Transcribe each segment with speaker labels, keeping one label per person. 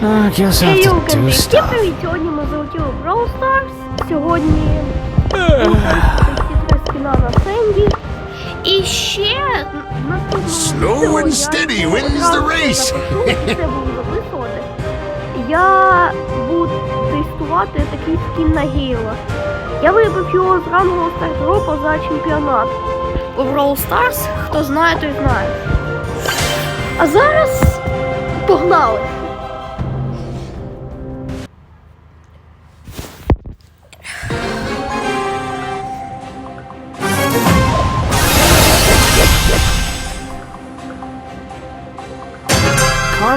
Speaker 1: To
Speaker 2: Юкен,
Speaker 1: do
Speaker 2: всім привіт! Сьогодні ми залетіли в Brawl Stars. Сьогодні ці три на Сенді. І ще в
Speaker 3: Slow and steady wins the race.
Speaker 2: Це буду записувати. Я буду тестувати такий скін на Гейла. Я вибив його з рангового стартропа за чемпіонат. У Brawl Stars, хто знає, той знає. А зараз погнали!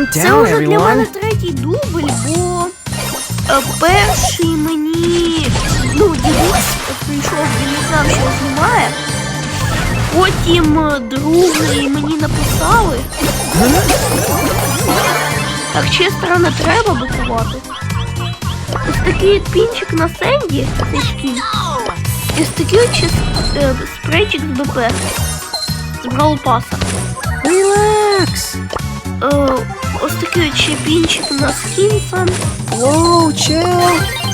Speaker 1: Calm
Speaker 2: Це
Speaker 1: down,
Speaker 2: вже для мене третій дубль, бо е, перший мені ну, Дідусь прийшов, він не знав, що знімає. Потім е, другий мені написали. Так чисто не треба букувати. Ось такий от пінчик на сенді, цей. І ось такий от ще е, спрейчик з БП. З Brawl Паса.
Speaker 1: Relax.
Speaker 2: Е, ось такий от ще пінчик на скінса.
Speaker 1: Whoa, chill.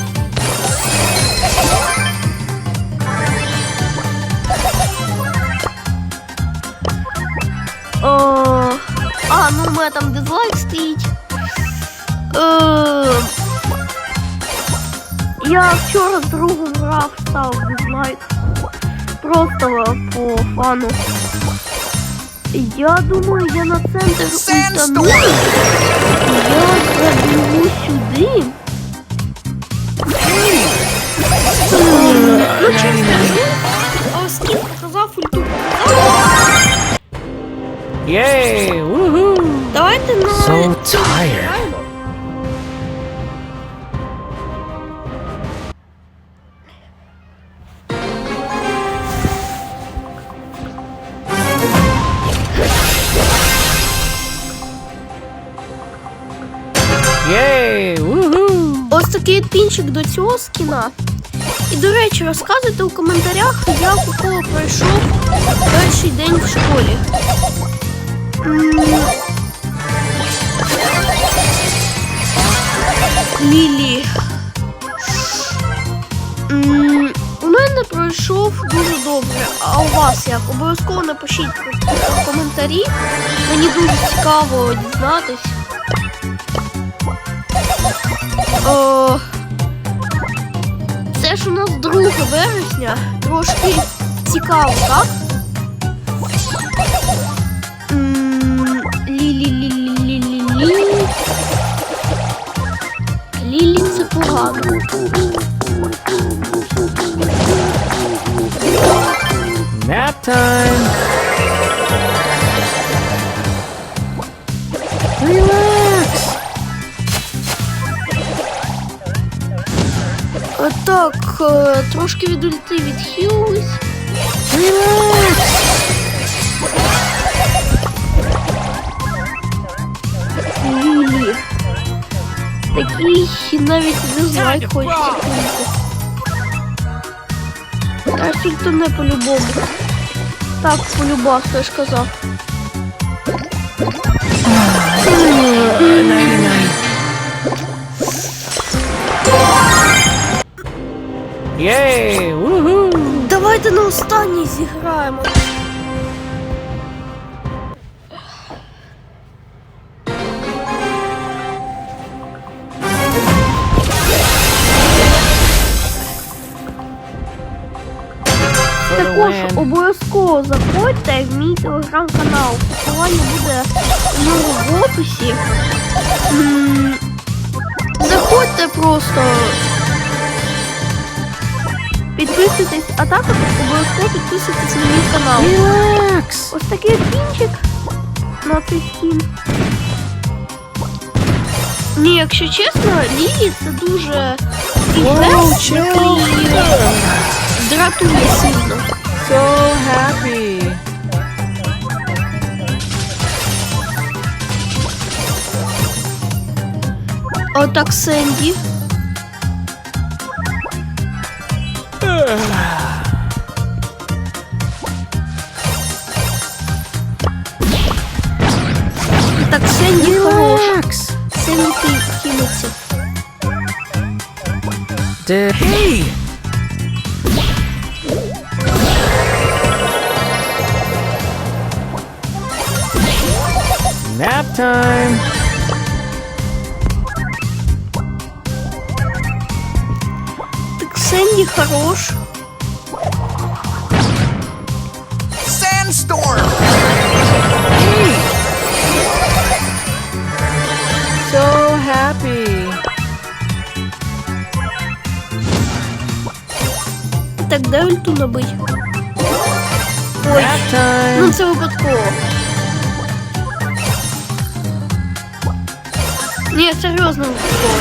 Speaker 2: О, а, ну у мене там дизлайк стоїть. Е, я вчора з другом грав, став дизлайк. Просто по фану. Я думаю, я на центр ультану. Я забігу сюди. Ну, чесно а скін показав ульту.
Speaker 1: Yay, woohoo.
Speaker 2: Давайте на
Speaker 1: So tired.
Speaker 2: Ось такий пінчик до цього скіна. І, до речі, розказуйте у коментарях, як у кого пройшов перший день в школі. Лілі. У мене пройшов дуже добре. А у вас як? Обов'язково напишіть в коментарі. Мені дуже цікаво дізнатись. Трошки цікаво, так? М, Лі-лі-лі-лі-лі-лі. Лілі це погано.
Speaker 1: Nap time.
Speaker 2: Так, е, трошки від ульти відхилились. Лілі. Такий навіть дизлайк хочеться кинути. Та тільки не по-любому. Так, я ж казав.
Speaker 1: Yay, woohoo.
Speaker 2: Давайте на останній зіграємо. Також обов'язково заходьте в мій телеграм-канал. Посилання буде у нього в описі. М, Заходьте просто. Підписуйтесь, а також обов'язково підписуйтесь на мій канал.
Speaker 1: Relax.
Speaker 2: Ось такий пінчик на цей скін. Ні, якщо чесно, Лілі це дуже такий
Speaker 1: Воу,
Speaker 2: перс,
Speaker 1: чел.
Speaker 2: який дратує сильно.
Speaker 1: So happy.
Speaker 2: Отак Сенді. Так Сенді хорош.
Speaker 1: Relax.
Speaker 2: Сенді здається.
Speaker 1: Did hey? Nap time.
Speaker 2: Так Сенді хорош. Ульту? Ой, ну це випадково. Ні, серйозно випадково.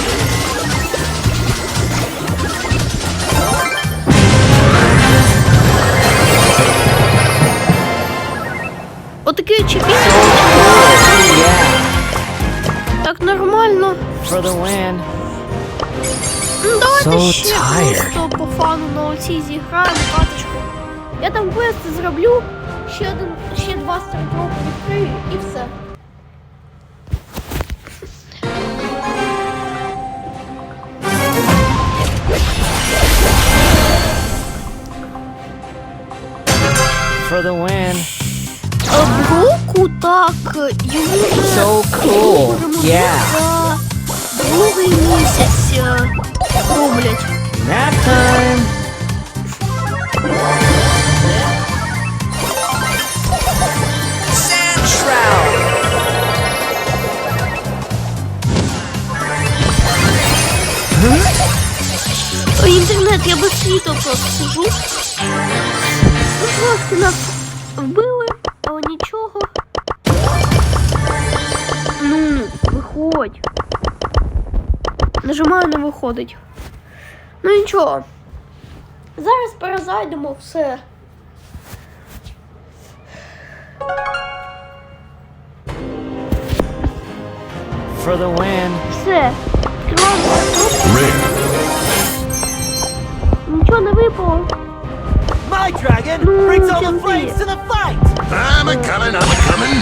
Speaker 2: Отакий чіпі. Так нормально.
Speaker 1: For the win.
Speaker 2: Ну давайте
Speaker 1: So
Speaker 2: ще
Speaker 1: tired.
Speaker 2: просто по фану на оцій зіграємо каточку. Я там квести зроблю, ще один, ще два стартропи відкрию і все.
Speaker 1: For the win.
Speaker 2: А в року так йому вже
Speaker 1: So cool.
Speaker 2: можемо
Speaker 1: Yeah.
Speaker 2: за другий місяць е, роблять.
Speaker 1: Nap time.
Speaker 3: Sand Shroud!
Speaker 2: Ой, інтернет, я без світла просто сижу. Ну, трошки нас вбили, Нажимаю, не виходить. Ну нічого. Зараз перезайдемо все.
Speaker 1: For the win.
Speaker 2: Все. Нічого не випало.
Speaker 4: My dragon
Speaker 2: Mm,
Speaker 4: brings all the flames to the fight!
Speaker 5: I'm a coming, I'm a coming.